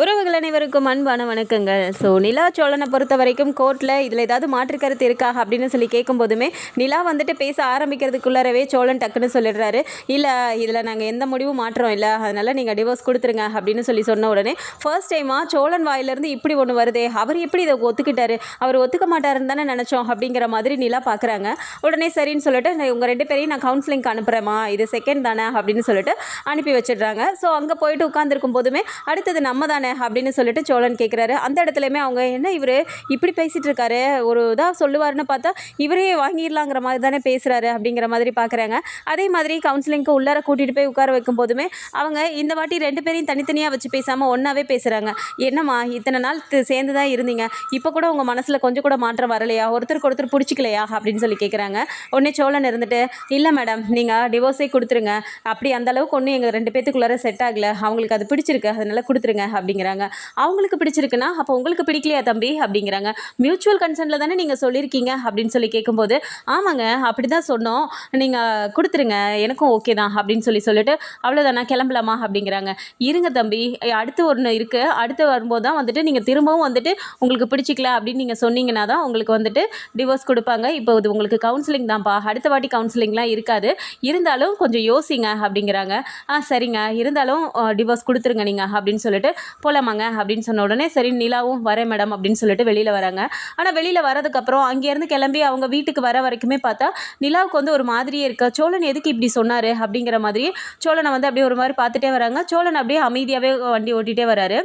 உறவுகள் அனைவருக்கும் அன்பான வணக்கங்கள். ஸோ நிலா சோழனை பொறுத்த வரைக்கும் கோர்ட்டில் இதில் ஏதாவது மாற்று கருத்து இருக்கா அப்படின்னு சொல்லி கேட்கும்போதுமே நிலா வந்துட்டு பேச ஆரம்பிக்கிறதுக்குள்ளாரவே சோழன் டக்குன்னு சொல்லிடுறாரு. இல்லை இதில் நாங்கள் எந்த முடிவும் மாற்றோம் இல்லை அதனால் நீங்கள் டிவோர்ஸ் கொடுத்துருங்க அப்படின்னு சொல்லி சொன்ன உடனே ஃபர்ஸ்ட் டைமாக சோழன் வாயிலிருந்து இப்படி ஒன்று வருதே அவர் எப்படி இதை ஒத்துக்கிட்டாரு அவர் ஒத்துக்க மாட்டாருன்னு தானே நினச்சோம் அப்படிங்கிற மாதிரி நிலா பார்க்குறாங்க உடனே சரின்னு சொல்லிட்டு நான் உங்கள் ரெண்டு பேரையும் நான் கவுன்சிலிங்க்கு அனுப்புகிறேம்மா இது செகண்ட் தானே அப்படின்னு சொல்லிட்டு அனுப்பி வச்சிடுறாங்க. ஸோ அங்கே போயிட்டு உட்காந்துருக்கும் போதுமே அடுத்தது நம்ம தானே அப்படின்னு சொல்லிட்டு சோழன் கேட்குறாரு அந்த இடத்துலையுமே அவங்க என்ன இவர் இப்படி பேசிகிட்டு இருக்காரு ஒரு இதாக சொல்லுவாருன்னு பார்த்தா இவரே வாங்கிடலாங்கிற மாதிரி தானே பேசுகிறாரு அப்படிங்கிற மாதிரி பார்க்குறாங்க அதே மாதிரி கவுன்சிலிங்க்கு உள்ளார கூட்டிகிட்டு போய் உட்கார வைக்கும் போதுமே அவங்க இந்த வாட்டி ரெண்டு பேரையும் தனித்தனியாக வச்சு பேசாமல் ஒன்றாவே பேசுகிறாங்க என்னம்மா இத்தனை நாள் சேர்ந்து தான் இருந்தீங்க. இப்போ கூட உங்கள் மனசில் கொஞ்சம் கூட மாற்றம் வரலையா? ஒருத்தருக்கு ஒருத்தர் பிடிச்சிக்கலையா? அப்படின்னு சொல்லி கேட்குறாங்க உடனே சோழன் இருந்துட்டு இல்லை மேடம் நீங்கள் டிவோர்ஸே கொடுத்துருங்க. அப்படி அந்த அளவுக்கு ஒன்றும் எங்கள் ரெண்டு பேத்துக்குள்ளார செட் ஆகலை. அவங்களுக்கு அது பிடிச்சிருக்கு. அதனால் கொடுத்துருங்க அப்படிங்கிறாங்க. அவங்களுக்கு பிடிச்சிருக்குன்னா அப்போ உங்களுக்கு பிடிக்கலையா தம்பி? அப்படிங்கிறாங்க. மியூச்சுவல் கன்சர்னில் தானே நீங்கள் சொல்லியிருக்கீங்க அப்படின்னு சொல்லி கேட்கும்போது ஆமாங்க அப்படி தான் சொன்னோம். நீங்கள் கொடுத்துருங்க எனக்கும் ஓகே தான் அப்படின்னு சொல்லி சொல்லிட்டு அவ்வளோதானா கிளம்பலாமா? அப்படிங்கிறாங்க. இருங்க தம்பி அடுத்து ஒன்று இருக்குது அடுத்து வரும்போது தான் வந்துட்டு நீங்கள் திரும்பவும் வந்துட்டு உங்களுக்கு பிடிச்சிக்கல அப்படின்னு நீங்கள் சொன்னீங்கன்னா தான் உங்களுக்கு வந்துட்டு டிவோர்ஸ் கொடுப்பாங்க. இப்போ இது உங்களுக்கு கவுன்சிலிங் தான்ப்பா. அடுத்த வாட்டி கவுன்சிலிங்லாம் இருக்காது. இருந்தாலும் கொஞ்சம் யோசிங்க அப்படிங்கிறாங்க. ஆ சரிங்க. இருந்தாலும் டிவோர்ஸ் கொடுத்துருங்க நீங்கள் அப்படின்னு சொல்லிட்டு போகலாமாங்க அப்படின்னு சொன்ன உடனே சரி நிலாவும் வரேன் மேடம் அப்படின்னு சொல்லிட்டு வெளியில் வராங்க. ஆனால் வெளியில் வரதுக்கப்புறம் அங்கேருந்து கிளம்பி அவங்க வீட்டுக்கு வர வரைக்குமே பார்த்தா நிலாவுக்கு வந்து ஒரு மாதிரியே இருக்கா. சோழன் எதுக்கு இப்படி சொன்னார் அப்படிங்கிற மாதிரி சோழனை வந்து அப்படியே ஒரு மாதிரி பார்த்துட்டே வராங்க. சோழன் அப்படியே அமைதியாகவே வண்டி ஓட்டிகிட்டே வராரு.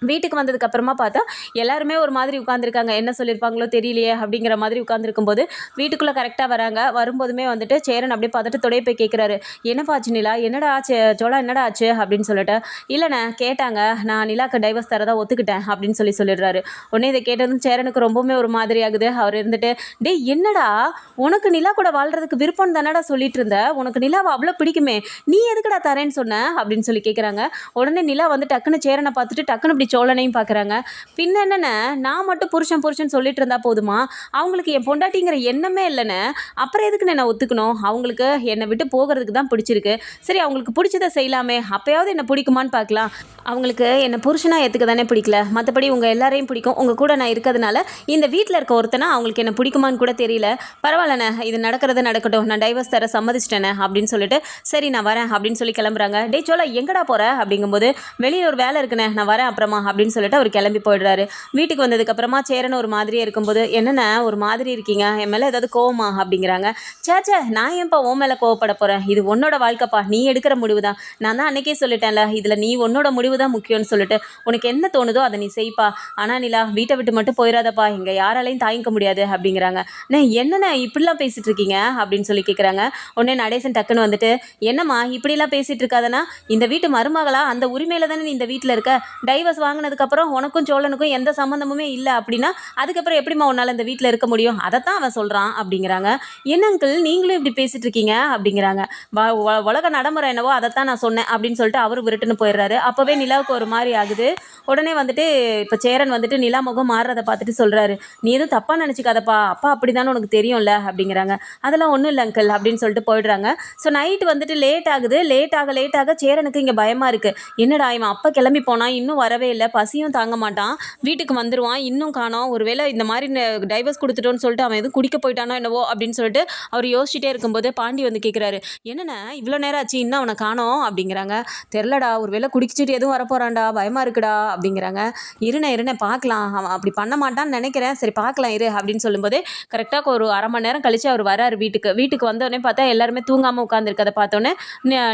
வீட்டுக்கு வந்ததுக்கு அப்புறமா பார்த்தா எல்லாருமே ஒரு மாதிரி உட்காந்துருக்காங்க என்ன சொல்லியிருப்பாங்களோ தெரியலையே அப்படிங்கிற மாதிரி உட்காந்துருக்கும்போது வீட்டுக்குள்ளே கரெக்டாக வராங்க. வரும்போதுமே வந்துட்டு சேரன் அப்படியே பார்த்துட்டு தொடைய போய் கேட்குறாரு என்னப்பா ஆச்சு நிலா என்னடா ஆச்சு? சோழா என்னடா ஆச்சு? அப்படின்னு சொல்லிட்டு. இல்லைண்ணே கேட்டாங்க. நான் நிலாக்கு டைவர்ஸ் தரதா ஒத்துக்கிட்டேன். அப்படின்னு சொல்லி சொல்லிடுறாரு. உடனே இதை கேட்டதும் சேரனுக்கு ரொம்பவுமே ஒரு மாதிரி ஆகுது. அவர் இருந்துட்டு டேய் என்னடா? உனக்கு நிலா கூட வாழ்றதுக்கு விருப்பம் தானடா சொல்லிட்டு இருந்த? உனக்கு நிலாவை அவ்வளோ பிடிக்குமே. நீ எதுக்குடா தரேன்னு சொன்ன? அப்படின்னு சொல்லி கேட்குறாங்க உடனே நிலா வந்து டக்குன்னு சேரனை பார்த்துட்டு டக்குன்னு இப்படி சோழனையும் பார்க்குறாங்க பின்ன என்னென்ன? நான் மட்டும் புருஷன் புருஷன் சொல்லிட்டு இருந்தால் போதுமா? அவங்களுக்கு என் பொண்டாட்டிங்கிற எண்ணமே இல்லைண்ணே அப்புறம் எதுக்கு நான் ஒத்துக்கணும்? அவங்களுக்கு என்னை விட்டு போகிறதுக்கு தான் பிடிச்சிருக்கு. சரி அவங்களுக்கு பிடிச்சதை செய்யலாமே. அப்போயாவது என்னை பிடிக்குமான்னு பார்க்கலாம். அவங்களுக்கு என்னை புருஷனாக ஏற்றுக்க தானே பிடிக்கல. மற்றபடி உங்கள் எல்லாரையும் பிடிக்கும். உங்கள் கூட நான் இருக்கிறதுனால இந்த வீட்டில் இருக்க ஒருத்தனா அவங்களுக்கு என்ன பிடிக்குமான்னு கூட தெரியல. பரவாயில்லண்ணே இது நடக்கிறது நடக்கட்டும். நான் டைவர்ஸ் தர சம்மதிச்சிட்டேனே அப்படின்னு சொல்லிட்டு சரி நான் வரேன் அப்படின்னு சொல்லி கிளம்புறாங்க. டே சோலா எங்கடா போகிற அப்படிங்கும்போது வெளியில் ஒரு வேலை இருக்குண்ணே. நான் வரேன் அப்புறமா. அப்படின்னு சொல்லிட்டு அவர் கிளம்பி போயிடுறாரு. வீட்டுக்கு வந்ததுக்கப்புறமா சேரன் ஒரு மாதிரியே இருக்கும்போது என்னென்ன ஒரு மாதிரி இருக்கீங்க? என் மேலே ஏதாவது கோவமா? அப்படிங்கிறாங்க. சேச்சே நான் ஏன்ப்பா உன் மேலே கோவப்பட போகிறேன் இது உன்னோட வாழ்க்கைப்பா. நீ எடுக்கிற முடிவு தான் நான் தான் அன்னைக்கே சொல்லிட்டேன்ல இதில் நீ உன்னோட முடிவு தான் முக்கியம்னு சொல்லிட்டு. உனக்கு என்ன தோணுதோ அதை நீ செய்ப்பா. ஆனால் நிலா வீட்டை விட்டு மட்டும் போயிடாதப்பா. இங்கே யாராலையும் தாங்கிக்க முடியாது. அப்படிங்கிறாங்க. அண்ணே என்னென்ன இப்படிலாம் பேசிகிட்டு இருக்கீங்க? அப்படின்னு சொல்லி கேட்குறாங்க உடனே நடேசன் டக்குன்னு வந்துட்டு என்னம்மா இப்படிலாம் பேசிட்டு இருக்காதனா? இந்த வீட்டு மருமகளா? அந்த உரிமையில தானே நீ இந்த வீட்டில் இருக்க? டைவர்ஸ் வாங்கினதுக்கப்புறம் உனக்கும் சோழனுக்கும் எந்த சம்மந்தமுமே இல்லை அப்படின்னா அதுக்கப்புறம் எப்படிம்மா உன்னால் இந்த வீட்டில் இருக்க முடியும்? அதைத்தான் அவன் சொல்கிறான் அப்படிங்கிறாங்க. என்ன அங்கிள் நீங்களும் இப்படி பேசிட்டு இருக்கீங்க அப்படிங்கிறாங்க. வ- உலக நடைமுறை என்னவோ அதைத்தான் நான் சொன்னேன் அப்படின்னு சொல்லிட்டு அவர் விருட்டுன்னு போயிடுறாரு. அப்போவே நிலாவுக்கு ஒரு மாதிரி ஆகுது. உடனே வந்துட்டு இப்போ சேரன் வந்துட்டு நிலா முகம் மாறுறதை பார்த்துட்டு சொல்கிறாரு நீ எதுவும் தப்பாக நினச்சிக்காதப்பா. அப்பா அப்படி தானே உனக்கு தெரியும்ல? அப்படிங்கிறாங்க. அதெல்லாம் ஒன்றும் இல்லை அங்கிள் அப்படின்னு சொல்லிட்டு போயிடுறாங்க. ஸோ நைட் வந்துட்டு லேட் ஆகுது. லேட் ஆக லேட் ஆக சேரனுக்கு இங்கே பயமாக இருக்குது என்னடா இவன் அப்பா கிளம்பி போனால் இன்னும் வரவே இல்லை. இல்லை பசியும் தாங்க மாட்டான். வீட்டுக்கு வந்துடுவான் இன்னும் காணோம். ஒருவேளை இந்த மாதிரி டைவர்ஸ் கொடுத்துட்டோன்னு சொல்லிட்டு அவன் எதுவும் குடிக்க போயிட்டானோ என்னவோ அப்படின்னு சொல்லிட்டு அவர் யோசிச்சுட்டே இருக்கும்போது பாண்டி வந்து கேட்குறாரு என்னென்ன இவ்வளோ நேரம் ஆச்சு இன்னும் அவனை காணோம்? அப்படிங்கிறாங்க. தெரிலடா ஒருவேளை குடிச்சிட்டு எதுவும் வரப்போறான்டா பயமாக இருக்குடா அப்படிங்கிறாங்க. இருண்ணே இருண்ணே பார்க்கலாம். அவன் அப்படி பண்ண மாட்டான்னு நினைக்கிறேன். சரி பார்க்கலாம் இரு அப்படின்னு சொல்லும்போது கரெக்டாக ஒரு அரை மணி நேரம் கழிச்சு அவர் வராரு வீட்டுக்கு. வீட்டுக்கு வந்தோடனே பார்த்தா எல்லாருமே தூங்காமல் உட்காந்துருக்கதை பார்த்தோன்னே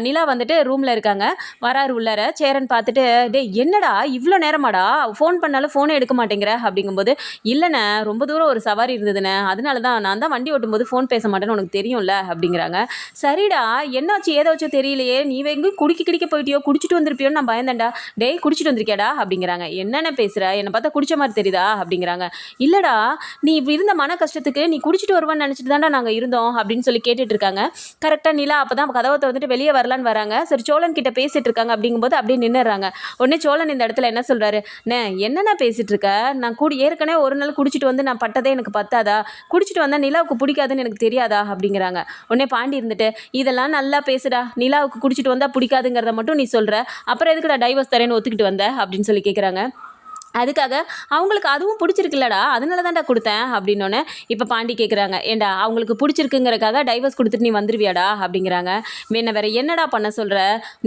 நிலா வந்துட்டு ரூமில் இருக்காங்க. வராரு உள்ளார. சேரன் பார்த்துட்டு டே என்னடா இவ்வளோ இவ்வளோ நேரமாடா? ஃபோன் பண்ணாலும் ஃபோனே எடுக்க மாட்டேங்கிற? அப்படிங்கும்போது இல்லைண்ணே ரொம்ப தூரம் ஒரு சவாரி இருந்ததுண்ணே. அதனால தான் நான் தான் வண்டி ஓட்டும்போது ஃபோன் பேச மாட்டேன்னு உனக்கு தெரியும்ல? அப்படிங்கிறாங்க. சரிடா என்னாச்சு? ஏதாச்சும் தெரியலையே. நீ எங்கேயும் குடிக்க கிடிக்க போயிட்டியோ? குடிச்சிட்டு வந்திருப்பியோன்னு நான் பயந்தேன்டா. டேய் குடிச்சிட்டு வந்திருக்கியாடா? அப்படிங்கிறாங்க. என்னென்ன பேசுகிற என்னை பார்த்தா குடிச்ச மாதிரி தெரியுதா? அப்படிங்கிறாங்க. இல்லைடா நீ இப்படி இருந்த மன கஷ்டத்துக்கு நீ குடிச்சிட்டு வருவான்னு நினச்சிட்டு தான்டா நாங்கள் இருந்தோம் அப்படின்னு சொல்லி கேட்டுட்டு இருக்காங்க. கரெக்டாக நிலா அப்போ தான் கதவத்தை வந்துட்டு வெளியே வரலான்னு வராங்க. சரி சோழன் கிட்ட பேசிட்டு இருக்காங்க அப்படிங்கும்போது அப்படியே நின்றுறாங்க உடனே சோழன் இந்த இடத்துல என்ன என்ன சொல்கிறாரு அண்ணே என்னண்ணா பேசிகிட்டு இருக்க நான் கூடி ஏற்கனவே ஒரு நாள் குடிச்சிட்டு வந்து நான் பட்டதே எனக்கு பத்தாதா? குடிச்சிட்டு வந்தால் நிலாவுக்கு பிடிக்காதுன்னு எனக்கு தெரியாதா? அப்படிங்கிறாங்க. உடனே பாண்டி இருந்துட்டு இதெல்லாம் நல்லா பேசுடா. நிலாவுக்கு குடிச்சிட்டு வந்தால் பிடிக்காதுங்கிறத மட்டும் நீ சொல்கிற அப்புறம் எதுக்குடா டைவர்ஸ் தரேன்னு ஒத்துக்கிட்டு வந்த? அப்படின்னு சொல்லி கேட்குறாங்க அதுக்காக அவங்களுக்கு அதுவும் பிடிச்சிருக்குல்லடா அதனால தான்டா கொடுத்தேன் அப்படின்னோடனே இப்போ பாண்டி கேட்குறாங்க ஏண்டா அவங்களுக்கு பிடிச்சிருக்குங்கிறக்காக டைவர்ஸ் கொடுத்துட்டு நீ வந்துருவியாடா அப்படிங்கிறாங்க. என்ன வேற என்னடா பண்ண சொல்கிற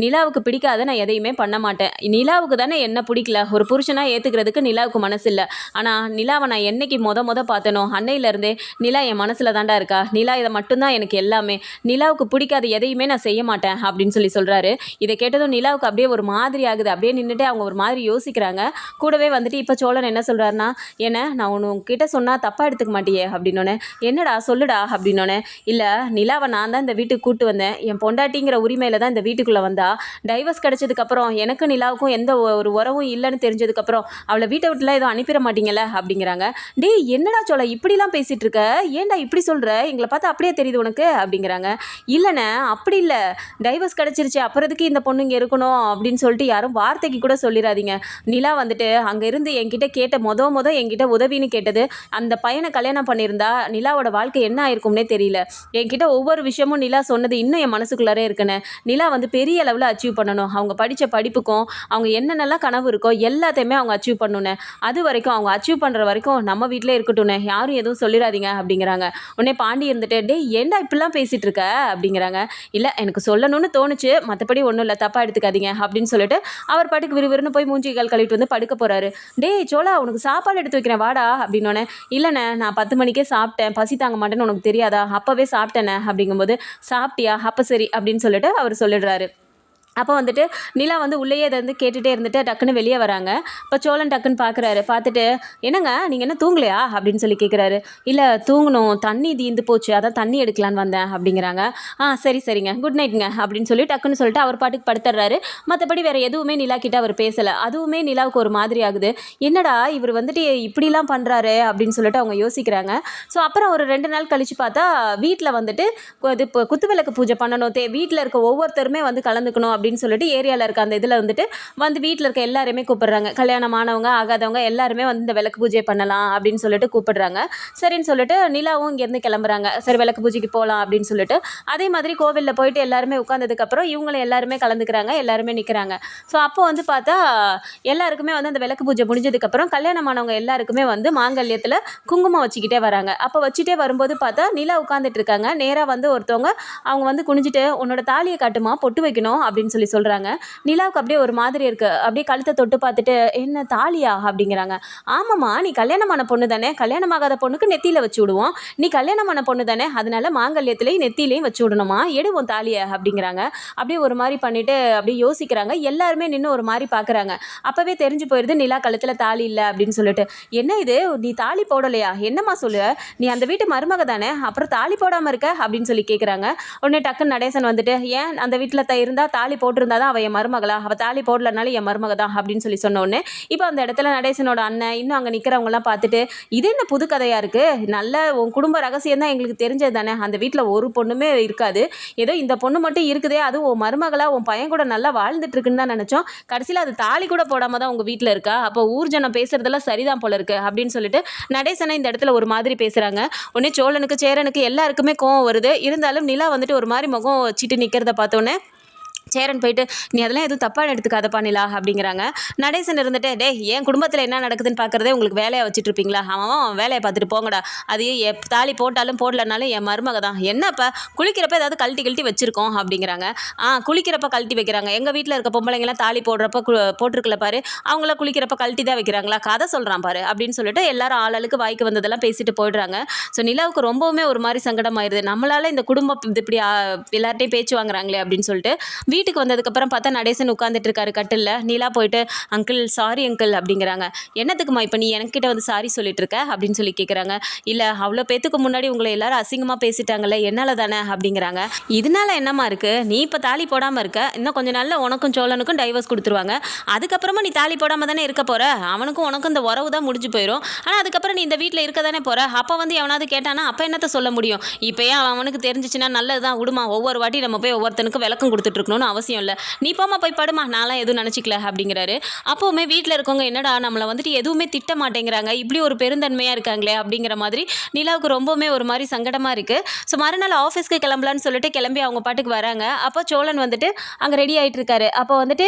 நிலாவுக்கு பிடிக்காத நான் எதையுமே பண்ண மாட்டேன். நிலாவுக்கு தானே என்ன பிடிக்கல? ஒரு புருஷனாக ஏற்றுக்கிறதுக்கு நிலாவுக்கு மனசு இல்லை. ஆனால் நிலாவை நான் என்னைக்கு மொத மொத பார்த்தனோ அன்னையிலேருந்தே நிலா என் மனசில் தான்டா இருக்கா? நிலா இதை மட்டும்தான் எனக்கு எல்லாமே. நிலாவுக்கு பிடிக்காத எதையுமே நான் செய்ய மாட்டேன் அப்படின்னு சொல்லி சொல்கிறாரு இதை கேட்டதும் நிலாவுக்கு அப்படியே ஒரு மாதிரி ஆகுது. அப்படியே நின்றுட்டு அவங்க ஒரு மாதிரி யோசிக்கிறாங்க. கூடவே வந்துட்டு இப்போ சோழன் என்ன சொல்கிறாருன்னா என்ன நான் ஒன்று உங்ககிட்ட சொன்னால் தப்பாக எடுத்துக்க மாட்டியே அப்படின்னோடனே என்னடா சொல்லுடா அப்படின்னோடனே இல்லை நிலாவை நான் தான் இந்த வீட்டுக்கு கூட்டு வந்தேன். என் பொண்டாட்டிங்கிற உரிமையில தான் இந்த வீட்டுக்குள்ளே வந்தா. டைவர்ஸ் கிடச்சதுக்கப்புறம் எனக்கு நிலாவுக்கும் எந்த ஒ- ஒரு உறவும் இல்லைன்னு தெரிஞ்சதுக்கப்புறம் அவளை வீட்டை விட்டுலாம் எதுவும் அனுப்பிட மாட்டீங்கல்ல அப்படிங்கிறாங்க. டேய் என்னடா சோழ இப்படிலாம் பேசிகிட்டு இருக்க? ஏன்டா இப்படி சொல்கிற எங்களை பார்த்தா அப்படியே தெரியுது உனக்கு அப்படிங்கிறாங்க. இல்லைண்ணே அப்படி இல்லை. டைவர்ஸ் கிடச்சிருச்சு அப்புறத்துக்கு இந்த பொண்ணு இங்கே இருக்கணும் அப்படின்னு சொல்லிட்டு யாரும் வார்த்தைக்கு கூட சொல்லிடாதீங்க நிலா வந்துட்டு அங்கே இருந்து என்கிட்ட கேட்ட மொத மொத என்கிட்ட உதவின்னு கேட்டது அந்த பையனை கல்யாணம் பண்ணியிருந்தா நிலாவோட வாழ்க்கை என்ன ஆயிருக்கும்னே தெரியல. என்கிட்ட ஒவ்வொரு விஷயமும் நிலா சொன்னது இன்னும் என் மனசுக்குள்ளாரே இருக்குன்னு. நிலா வந்து பெரிய அளவில் அச்சீவ் பண்ணணும். அவங்க படித்த படிப்புக்கும் அவங்க என்னென்னலாம் கனவு இருக்கோ எல்லாத்தையுமே அவங்க அச்சீவ் பண்ணணுன்னு அது வரைக்கும் அவங்க அச்சீவ் பண்ணுற வரைக்கும் நம்ம வீட்டிலே இருக்கட்டும்னு. யாரும் எதுவும் சொல்லிடாதீங்க அப்படிங்கிறாங்க. உடனே பாண்டி இருந்துட்டு டேய் ஏன்டா இப்படிலாம் பேசிகிட்டு இருக்க? அப்படிங்கிறாங்க. இல்லை எனக்கு சொல்லணும்னு தோணுச்சு. மற்றபடி ஒன்றும் இல்லை. தப்பாக எடுத்துக்காதீங்க. அப்படின்னு சொல்லிட்டு அவர் பாட்டுக்கு விறுவிறுன்னு போய் மூஞ்சி கால் கழுவிட்டு வந்து படுக்க போகிறாரு டேய் சோலா உனக்கு சாப்பாடு எடுத்து வைக்கிறேன் வாடா அப்படின்னோடனே இல்லைண்ணே நான் பத்து மணிக்கே சாப்பிட்டேன் பசி தாங்க மாட்டேன்னு உனக்கு தெரியாதா? அப்போவே சாப்பிட்டேனே அப்படிங்கும்போது சாப்பிட்டியா? அப்போ சரி அப்படின்னு சொல்லிட்டு அவர் சொல்லிடுறாரு. அப்போ வந்துட்டு நிலா வந்து உள்ளேயே அதை வந்து கேட்டுகிட்டே இருந்துட்டு டக்குன்னு வெளியே வராங்க. இப்போ சோழன் டக்குன்னு பார்க்குறாரு பார்த்துட்டு என்னங்க நீங்கள் என்ன தூங்கலையா? அப்படின்னு சொல்லி கேட்குறாரு இல்லை தூங்கணும். தண்ணி தீந்து போச்சு. அதான் தண்ணி எடுக்கலான்னு வந்தேன். அப்படிங்கிறாங்க. ஆ சரி சரிங்க. குட் நைட்டுங்க அப்படின்னு சொல்லி டக்குன்னு சொல்லிட்டு அவர் பாட்டுக்கு படுத்துறாரு. மற்றபடி வேறு எதுவுமே நிலா கிட்ட அவர் பேசலை. அதுவுமே நிலாவுக்கு ஒரு மாதிரி ஆகுது. என்னடா இவர் வந்துட்டு இப்படிலாம் பண்ணுறாரு அப்படின்னு சொல்லிட்டு அவங்க யோசிக்கிறாங்க. ஸோ அப்புறம் ஒரு ரெண்டு நாள் கழித்து பார்த்தா வீட்டில் வந்துட்டு இது இப்போ குத்துவிளக்கு பூஜை பண்ணணும். தே வீட்டில் இருக்க ஒவ்வொருத்தருமே வந்து கலந்துக்கணும் அப்படின்னு சொல்லிட்டு ஏரியாவில் இருக்க அந்த இதில் வந்துட்டு வந்து வீட்டில் இருக்க எல்லாருமே கூப்பிடுறாங்க. கல்யாணமானவங்க ஆகாதவங்க எல்லாருமே வந்து இந்த விளக்கு பூஜை பண்ணலாம் அப்படின்னு சொல்லிட்டு கூப்பிடுறாங்க. சரின்னு சொல்லிட்டு நிலாவும் இங்கேருந்து கிளம்புறாங்க. சரி விளக்கு பூஜைக்கு போகலாம் அப்படின்னு சொல்லிட்டு. அதே மாதிரி கோவிலில் போயிட்டு எல்லாருமே உட்காந்ததுக்கப்புறம் இவங்களை எல்லாருமே கலந்துக்கிறாங்க எல்லாருமே நிற்கிறாங்க ஸோ அப்போ வந்து பார்த்தா எல்லாருக்குமே வந்து அந்த விளக்கு பூஜை முடிஞ்சதுக்கப்புறம் கல்யாணமானவங்க எல்லாருக்குமே வந்து மாங்கல்யத்தில் குங்குமம் வச்சுக்கிட்டே வராங்க. அப்போ வச்சுட்டே வரும்போது பார்த்தா நிலா உட்காந்துட்டு இருக்காங்க. நேராக வந்து ஒருத்தவங்க அவங்க வந்து குனிஞ்சிட்டு உன்னோட தாலியை காட்டுமா? பொட்டு வைக்கணும். அப்படின்னு சொல்லி சொல்கிறாங்க நிலாவுக்கு அப்படியே ஒரு மாதிரி இருக்கு. அப்படியே கழுத்தை தொட்டு பார்த்துட்டு என்ன தாலியா? அப்படிங்கிறாங்க. ஆமாம்மா நீ கல்யாணமான பொண்ணு தானே. கல்யாணமாகாத பொண்ணுக்கு நெத்தியில் வச்சு விடுவோம். நீ கல்யாணமான பொண்ணு தானே. அதனால மாங்கல்யத்துலேயும் நெத்திலையும் வச்சு விடணுமா? எடுவோம் தாலியை. அப்படிங்கிறாங்க. அப்படியே ஒரு மாதிரி பண்ணிட்டு அப்படியே யோசிக்கிறாங்க. எல்லாருமே நின்று ஒரு மாதிரி பார்க்குறாங்க. அப்போவே தெரிஞ்சு போயிடுது நிலா கழுத்தில் தாலி இல்லை அப்படின்னு சொல்லிட்டு. என்ன இது? நீ தாலி போடலையா? என்னம்மா சொல்லு? நீ அந்த வீட்டு மருமக தானே? அப்புறம் தாலி போடாமல் இருக்க? அப்படின்னு சொல்லி கேட்குறாங்க உடனே டக்குன்னு நடேசன் வந்துட்டு ஏன்? அந்த வீட்டில் த இருந்தால் தாலி போட்டிருந்தா தான் அவள் என் மருமகளா. அவள் தாலி போடலனால என் மருமக தான் அப்படின்னு சொல்லி சொன்னோடனே இப்போ அந்த இடத்துல நடேசனோட அண்ணன் இன்னும் அங்கே நிற்கிறவங்களாம் பார்த்துட்டு இது என்ன புது கதையாக இருக்குது நல்ல உன் குடும்ப ரகசியம் தான் எங்களுக்கு தெரிஞ்சது தானே? அந்த வீட்டில் ஒரு பொண்ணுமே இருக்காது. ஏதோ இந்த பொண்ணு மட்டும் இருக்குதே அதுவும் உன் மருமகளாக உன் பையன் கூட நல்லா வாழ்ந்துட்டு இருக்குன்னு தான் நினச்சோம். கடைசியில் அது தாலி கூட போடாமல் தான் உங்கள் வீட்டில் இருக்கா? அப்போ ஊர் ஜனம் பேசுறதெல்லாம் சரிதான் போல இருக்குது அப்படின்னு சொல்லிட்டு நடேசனை இந்த இடத்துல ஒரு மாதிரி பேசுகிறாங்க உடனே சோழனுக்கு சேரனுக்கு எல்லாருக்குமே கோவம் வருது. இருந்தாலும் நிலா வந்துட்டு ஒரு மாதிரி முகம் வச்சுட்டு நிற்கிறத பார்த்தோன்னே சேரன் போயிட்டு நீ அதெல்லாம் எதுவும் தப்பாக எடுத்துக்காதப்பா நிலா அப்படிங்கிறாங்க. நடேசன் இருந்துட்டு டே என் குடும்பத்தில் என்ன நடக்குதுன்னு பார்க்குறதே உங்களுக்கு வேலையை வச்சுட்டு இருப்பீங்களா அவன் அவன் வேலையை பார்த்துட்டு போங்கடா. அது எப் தாலி போட்டாலும் போடலனாலும் என் மருமக தான். என்னப்பா குளிக்கிறப்ப ஏதாவது கழட்டி கழட்டி வச்சுருக்கோம் அப்படிங்கிறாங்க. ஆ குளிக்கிறப்ப கழட்டி வைக்கிறாங்க. எங்கள் வீட்டில் இருக்க பொம்பளைங்கலாம் தாலி போடுறப்ப போட்டிருக்கல பாரு அவங்கள குளிக்கிறப்ப கழட்டி தான் வைக்கிறாங்களா? கதை சொல்கிறான் பாரு அப்படின்னு சொல்லிட்டு எல்லாரும் ஆளாளுக்கு வாய்க்கு வந்ததெல்லாம் பேசிட்டு போயிடுறாங்க. ஸோ நிலாவுக்கு ரொம்பவுமே ஒரு மாதிரி சங்கடமாயிருது. நம்மளால இந்த குடும்பம் இது இப்படி எல்லார்ட்டையும் பேச்சு வாங்குறாங்களே அப்படின்னு சொல்லிட்டு வீட்டுக்கு வந்ததுக்கப்புறம் பார்த்தா நடேசன் உட்காந்துட்டு இருக்காரு கட்டிலில். நீலா போயிட்டு அங்கிள் சாரி அங்கிள் அப்படிங்கிறாங்க. என்னத்துக்குமா இப்போ நீ என்கிட்ட வந்து சாரி சொல்லிட்டு இருக்க அப்படின்னு சொல்லி கேட்குறாங்க இல்லை அவ்வளோ பேத்துக்கு முன்னாடி உங்களை எல்லாரும் அசிங்கமாக பேசிட்டாங்கல்ல என்னால் தானே? அப்படிங்கிறாங்க. இதனால என்னம்மா இருக்குது நீ இப்போ தாலி போடாமல் இருக்க இன்னும் கொஞ்சம் நாளில் உனக்கும் சோழனுக்கும் டைவர்ஸ் கொடுத்துருவாங்க. அதுக்கப்புறமா நீ தாலி போடாமல் தானே இருக்க போகிற அவனுக்கும் உனக்கும் இந்த உறவு தான் முடிஞ்சு போயிடும் ஆனால் அதுக்கப்புறம் நீ இந்த வீட்டில் இருக்க தானே போகிற அப்போ வந்து எவனாவது கேட்டானா அப்போ என்னத்த சொல்ல முடியும்? இப்போ ஏன் அவனுக்கு தெரிஞ்சிச்சுன்னா நல்லது தான் விடுமா ஒவ்வொரு வாட்டி நம்ம போய் ஒவ்வொருத்தனுக்கும் விளக்கம் கொடுத்துட்டு ஒன்றும் அவசியம் இல்லை. நீ போமா போய் படுமா நான்லாம் எதுவும் நினச்சிக்கல அப்படிங்கிறாரு. அப்போவுமே வீட்டில் இருக்கவங்க என்னடா நம்மளை வந்துட்டு எதுவுமே திட்ட மாட்டேங்கிறாங்க. இப்படி ஒரு பெருந்தன்மையாக இருக்காங்களே அப்படிங்கிற மாதிரி நிலாவுக்கு ரொம்பவுமே ஒரு மாதிரி சங்கடமாக இருக்குது ஸோ மறுநாள் ஆஃபீஸ்க்கு கிளம்பலான்னு சொல்லிட்டு கிளம்பி அவங்க பாட்டுக்கு வராங்க. அப்போ சோழன் வந்துட்டு அங்கே ரெடி ஆகிட்டு இருக்காரு. அப்போ வந்துட்டு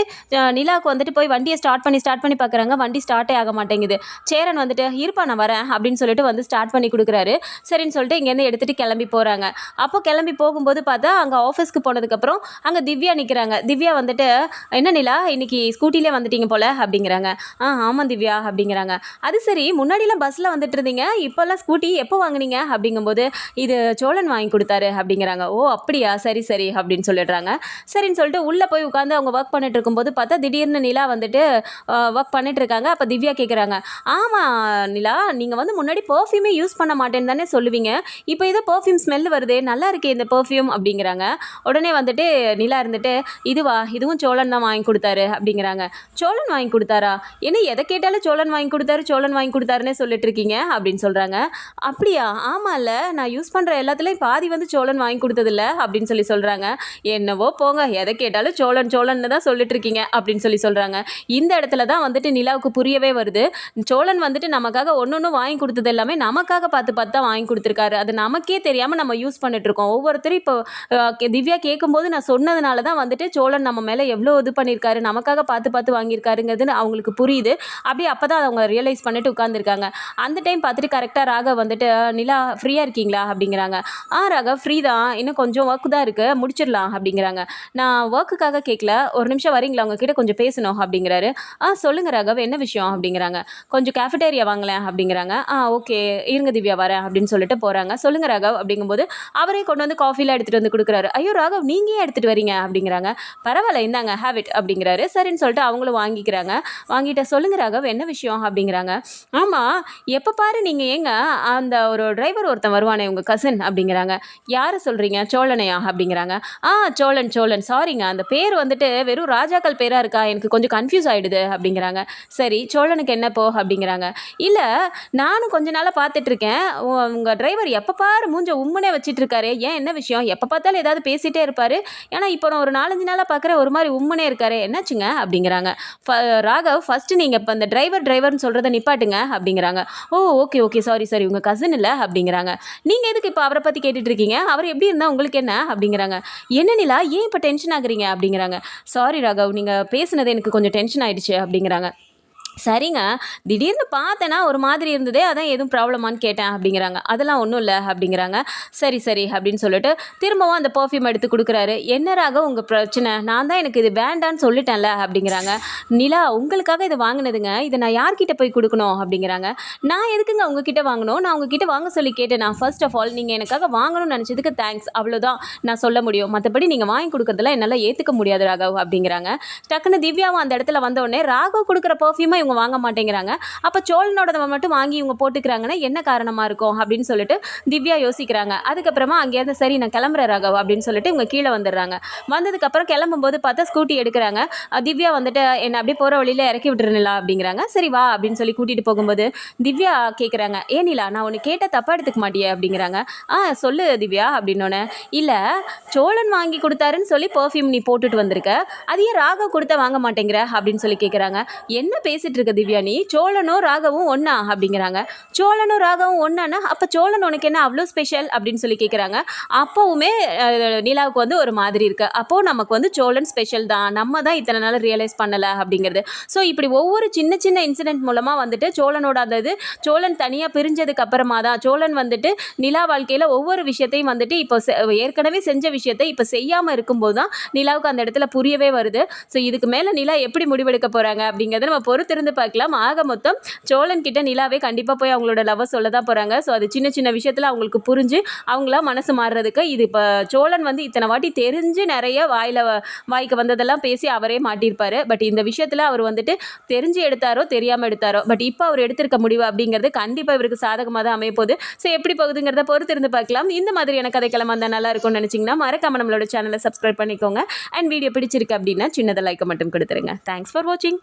நிலாவுக்கு வந்துட்டு போய் வண்டியை ஸ்டார்ட் பண்ணி ஸ்டார்ட் பண்ணி பார்க்குறாங்க வண்டி ஸ்டார்ட்டே ஆக மாட்டேங்குது. சேரன் வந்துட்டு இருப்பா நான் வரேன் அப்படின்னு சொல்லிட்டு வந்து ஸ்டார்ட் பண்ணி கொடுக்குறாரு. சரின்னு சொல்லிட்டு இங்கேருந்து எடுத்துகிட்டு கிளம்பி போகிறாங்க அப்போ கிளம்பி போகும்போது பார்த்தா அங்கே ஆஃபீஸ்க்கு போனதுக்கப்புறம் அங்கே திவ்யா கேட்குறாங்க திவ்யா வந்துட்டு என்ன நிலா இன்றைக்கி ஸ்கூட்டிலே வந்துட்டீங்க போல அப்படிங்கிறாங்க. ஆ ஆமாம் திவ்யா அப்படிங்கிறாங்க. அது சரி முன்னாடிலாம் பஸ்ஸில் வந்துட்டு இருந்தீங்க இப்போல்லாம் ஸ்கூட்டி எப்போ வாங்குனீங்க? அப்படிங்கும்போது இது சோழன் வாங்கி கொடுத்தாரு அப்படிங்கிறாங்க. ஓ அப்படியா? சரி சரி அப்படின்னு சொல்லிடுறாங்க. சரின்னு சொல்லிட்டு உள்ளே போய் உட்காந்து அவங்க ஒர்க் பண்ணிட்டு இருக்கும்போது பார்த்தா திடீர்னு நிலா வந்துட்டு ஒர்க் பண்ணிட்டு இருக்காங்க. அப்போ திவ்யா கேட்குறாங்க ஆமாம் நிலா நீங்கள் வந்து முன்னாடி பர்ஃப்யூமே யூஸ் பண்ண மாட்டேன்னு தானே சொல்லுவீங்க. இப்போ ஏதோ பர்ஃப்யூம் ஸ்மெல் வருதே நல்லா இருக்கே இந்த பர்ஃப்யூம் அப்படிங்கிறாங்க. உடனே வந்துட்டு நிலா இருந்துட்டு இதுவா இதுவும் சோழன் தான் வாங்கி கொடுத்தாரு அப்படிங்கிறாங்க. சோழன் வாங்கி கொடுத்தாரா? என்ன எதை கேட்டாலும் சோழன் வாங்கி கொடுத்தாரு சோழன் வாங்கி கொடுத்தாருன்னே சொல்லிட்டு இருக்கீங்க அப்படின்னு சொல்கிறாங்க அப்படியா? ஆமாம்ல நான் யூஸ் பண்ணுற எல்லாத்துலேயும் பாதி வந்து சோழன் வாங்கி கொடுத்ததில்ல அப்படின்னு சொல்லி சொல்கிறாங்க என்னவோ போங்க எதை கேட்டாலும் சோழன் சோழன்னு தான் சொல்லிட்டு இருக்கீங்க அப்படின்னு சொல்லி சொல்கிறாங்க இந்த இடத்துல தான் வந்துட்டு நிலாவுக்கு புரியவே வருது. சோழன் வந்துட்டு நமக்காக ஒன்று ஒன்று வாங்கி கொடுத்தது எல்லாமே நமக்காக பார்த்து பார்த்து தான் வாங்கி கொடுத்துருக்காரு. அது நமக்கே தெரியாமல் நம்ம யூஸ் பண்ணிட்டு இருக்கோம் ஒவ்வொருத்தரும் இப்போ திவ்யா கேட்கும்போது நான் சொன்னதுனால தான் வந்துட்டு சோழன் நம்ம மேலே எவ்வளோ இது பண்ணியிருக்காரு நமக்காக பார்த்து பார்த்து வாங்கியிருக்காருங்கிறது அவங்களுக்கு புரியுது. அப்படியே அப்போ தான் அவங்க ரியலைஸ் பண்ணிட்டு உட்காந்துருக்காங்க அந்த டைம் பார்த்துட்டு கரெக்டாக ராக வந்துட்டு நிலா ஃப்ரீயாக இருக்கீங்களா? அப்படிங்கிறாங்க. ஆ ராக ஃப்ரீ தான். இன்னும் கொஞ்சம் ஒர்க் தான் இருக்குது முடிச்சிடலாம். அப்படிங்கிறாங்க. நான் ஒர்க்குக்காக கேட்கல ஒரு நிமிஷம் வரீங்களா? உங்ககிட்ட கொஞ்சம் பேசணும். அப்படிங்கிறாரு. ஆ சொல்லுங்கள் ராகவ். என்ன விஷயம்? அப்படிங்கிறாங்க. கொஞ்சம் கேஃபிட்டேரியா வாங்கலேன் அப்படிங்கிறாங்க. ஆ ஓகே இருங்க திவ்யா வரேன். அப்படின்னு சொல்லிட்டு போகிறாங்க சொல்லுங்கள் ராகவ். அப்படிங்கும்போது அவரே கொண்டு வந்து காஃபிலாம் எடுத்துகிட்டு வந்து கொடுக்குறாரு. ஐயோ ராகவ் நீங்கள் ஏன் எடுத்துகிட்டு வரீங்க? அப்படிங்கிறாங்க. பரவாயில்ல இந்தாங்க ஹேபிட் அப்படிங்கிறாரு. சரின்னு சொல்லிட்டு அவங்களும் வாங்கிக்கிறாங்க. வாங்கிட்ட சொல்லுங்க ராகவ் என்ன விஷயம் அப்படிங்கிறாங்க. ஆமாம் எப்போ பாரு நீங்கள் ஏங்க அந்த ஒரு டிரைவர் ஒருத்தன் வருவானே உங்கள் கசின் அப்படிங்கிறாங்க. யாரை சொல்கிறீங்க சோழனையா அப்படிங்கிறாங்க. ஆ சோழன் சோழன். சாரிங்க அந்த பேர் வந்துட்டு வெறும் ராஜாக்கள் பேராக இருக்கா? எனக்கு கொஞ்சம் கன்ஃபியூஸ் ஆகிடுது அப்படிங்கிறாங்க. சரி சோழனுக்கு என்ன போ அப்படிங்கிறாங்க. இல்லை நானும் கொஞ்ச நாளாக பார்த்துட்டு இருக்கேன் உங்கள் டிரைவர் எப்போ பாரு மூஞ்ச உம்முனே வச்சுட்டு இருக்காரு ஏன் என்ன விஷயம்? எப்போ பார்த்தாலும் ஏதாவது பேசிகிட்டே இருப்பார். ஏன்னா இப்போ நான் ஒரு நாலஞ்சு நாளாக பார்க்குறேன் ஒரு மாதிரி உம்மனே இருக்காரு என்னாச்சுங்க? அப்படிங்கிறாங்க. ஃப- ராகவ் ஃபஸ்ட்டு நீங்கள் இப்போ அந்த டிரைவர் டிரைவர்னு சொல்கிறத நிப்பாட்டுங்க அப்படிங்கிறாங்க. ஓ ஓகே ஓகே சாரி சாரி உங்கள் கசின் இல்லை அப்படிங்கிறாங்க. நீங்கள் எதுக்கு இப்போ அவரை பற்றி கேட்டுட்டு இருக்கீங்க? அவர் எப்படி இருந்தால் உங்களுக்கு என்ன? அப்படிங்கிறாங்க. என்ன நிலா ஏன் இப்போ டென்ஷன் ஆகுறீங்க? அப்படிங்கிறாங்க. சாரி ராகவ் நீங்கள் பேசுனது எனக்கு கொஞ்சம் டென்ஷன் ஆகிடுச்சு அப்படிங்கிறாங்க. சரிங்க. திடீர்னு பார்த்தேன்னா ஒரு மாதிரி இருந்ததே அதான் எதுவும் ப்ராப்ளமான்னு கேட்டேன் அப்படிங்கிறாங்க. அதெல்லாம் ஒன்றும் இல்லை அப்படிங்கிறாங்க. சரி சரி அப்படின்னு சொல்லிட்டு திரும்பவும் அந்த பர்ஃப்யூம் எடுத்து கொடுக்குறாரு. என்ன ராக உங்கள் பிரச்சனை? நான் தான் எனக்கு இது வேண்டான்னு சொல்லிட்டேன்ல அப்படிங்கிறாங்க. நிலா உங்களுக்காக இதை வாங்கினதுங்க. இதை நான் யார்கிட்ட போய் கொடுக்கணும்? அப்படிங்கிறாங்க. நான் எதுக்குங்க உங்ககிட்ட வாங்கணும்? நான் உங்ககிட்ட வாங்க சொல்லி கேட்டேன். நான் ஃபர்ஸ்ட் ஆஃப் ஆல் நீங்கள் எனக்காக வாங்கணும்னு நினச்சதுக்கு தேங்க்ஸ் அவ்வளோதான் நான் சொல்ல முடியும். மற்றபடி நீங்கள் வாங்கி கொடுக்குறதெல்லாம் என்னால் ஏற்றுக்க முடியாது ராகவ் அப்படிங்கிறாங்க. டக்குன்னு திவ்யாவும் அந்த இடத்துல வந்த உடனே ராகவ் கொடுக்குற பர்ஃப்யூமை இவங்க வாங்க மாட்டேங்கிறாங்க. அப்போ சோழனோட மட்டும் வாங்கி இவங்க போட்டுக்கிறாங்கன்னா என்ன காரணமாக இருக்கும்? அப்படின்னு சொல்லிட்டு திவ்யா யோசிக்கிறாங்க. அதுக்கப்புறமா அங்கேருந்து சரி நான் கிளம்புற ராகவ் அப்படின்னு சொல்லிட்டு இவங்க கீழே வந்துடுறாங்க. வந்ததுக்கப்புறம் கிளம்பும்போது பார்த்தா ஸ்கூட்டி எடுக்கிறாங்க. திவ்யா வந்துட்டு என்னை அப்படியே போகிற வழியில் இறக்கி விட்டுருநிலா அப்படிங்கிறாங்க. சரி வா அப்படின்னு சொல்லி கூட்டிகிட்டு போகும்போது திவ்யா கேட்குறாங்க ஏனிலா நிலா நான் உன்னை கேட்ட தப்பாக எடுத்துக்க மாட்டியே அப்படிங்கிறாங்க. ஆ சொல்லு திவ்யா அப்படின்னோடனே இல்லை சோழன் வாங்கி கொடுத்தாருன்னு சொல்லி பர்ஃப்யூம் நீ போட்டுட்டு வந்திருக்க. அது ஏன் ராகவ் கொடுத்தா வாங்க மாட்டேங்கிற அப்படின்னு சொல்லி கேட்குறாங்க என்ன பேசிட்டு இருக்க திவ்யா நீ சோழனும் ராகவும் ஒன்றா அப்படிங்கிறாங்க. சோழனும் ராகவும் ஒன்னானா அப்போ சோழன் உனக்கு என்ன அவ்வளோ ஸ்பெஷல் அப்படின்னு சொல்லி கேட்குறாங்க அப்போவுமே நிலாவுக்கு வந்து ஒரு மாதிரி இருக்கு. அப்போது நமக்கு வந்து சோழன் ஸ்பெஷல் தான். நம்ம தான் இத்தனை நாள் ரியலைஸ் பண்ணலை அப்படிங்கிறது. ஸோ இப்படி ஒவ்வொரு சின்ன சின்ன இன்சிடென்ட் மூலமாக வந்துட்டு சோழனோட அந்த இது சோழன் தனியாக பிரிஞ்சதுக்கு அப்புறமா தான் சோழன் வந்துட்டு நிலா வாழ்க்கையில் ஒவ்வொரு விஷயத்தையும் வந்துட்டு இப்போ ஏற்கனவே செஞ்ச விஷயத்தை இப்போ செய்யாமல் இருக்கும்போது தான் நிலாவுக்கு அந்த இடத்துல புரியவே வருது. ஸோ இதுக்கு மேலே நிலா எப்படி முடிவெடுக்க போகிறாங்க அப்படிங்கிறத நம்ம பொறுத்திருந்து பார்க்கலாம். ஆக மொத்தம் சோழன் கிட்ட நிலாவே கண்டிப்பாக போய் அவங்களோட லவ் சொல்ல தான் போகிறாங்க ஸோ அது சின்ன சின்ன விஷயத்தில் அவங்களுக்கு புரிஞ்சு அவங்களா மனசு மாறுறதுக்கு இது இப்போ சோழன் வந்து இத்தனை வாட்டி தெரிஞ்சு நிறைய வாயில் வாய்க்கு வந்ததெல்லாம் பேசி அவரே மாட்டியிருப்பார். பட் இந்த விஷயத்தில் அவர் வந்துட்டு தெரிஞ்சு எடுத்தாரோ தெரியாமல் எடுத்தாரோ பட் இப்போ அவர் எடுத்திருக்க முடிவு அப்படிங்கிறது கண்டிப்பாக இவருக்கு சாதகமாக தான் அமையப்போகுது ஸோ எப்படி போகுதுங்கிறத பொறுத்து இருந்து பார்க்கலாம். இந்த மாதிரியான கதைக்களம் வந்தால் நல்லா இருக்கும்னு நினச்சிங்கன்னா மறக்காம நம்மளோட சேனலை சப்ஸ்கிரைப் பண்ணிக்கோங்க. அண்ட் வீடியோ பிடிச்சிருக்கு அப்படின்னா சின்னதை லைக்கை மட்டும் கொடுத்துருங்க. தேங்க்ஸ் ஃபார் வாட்சிங்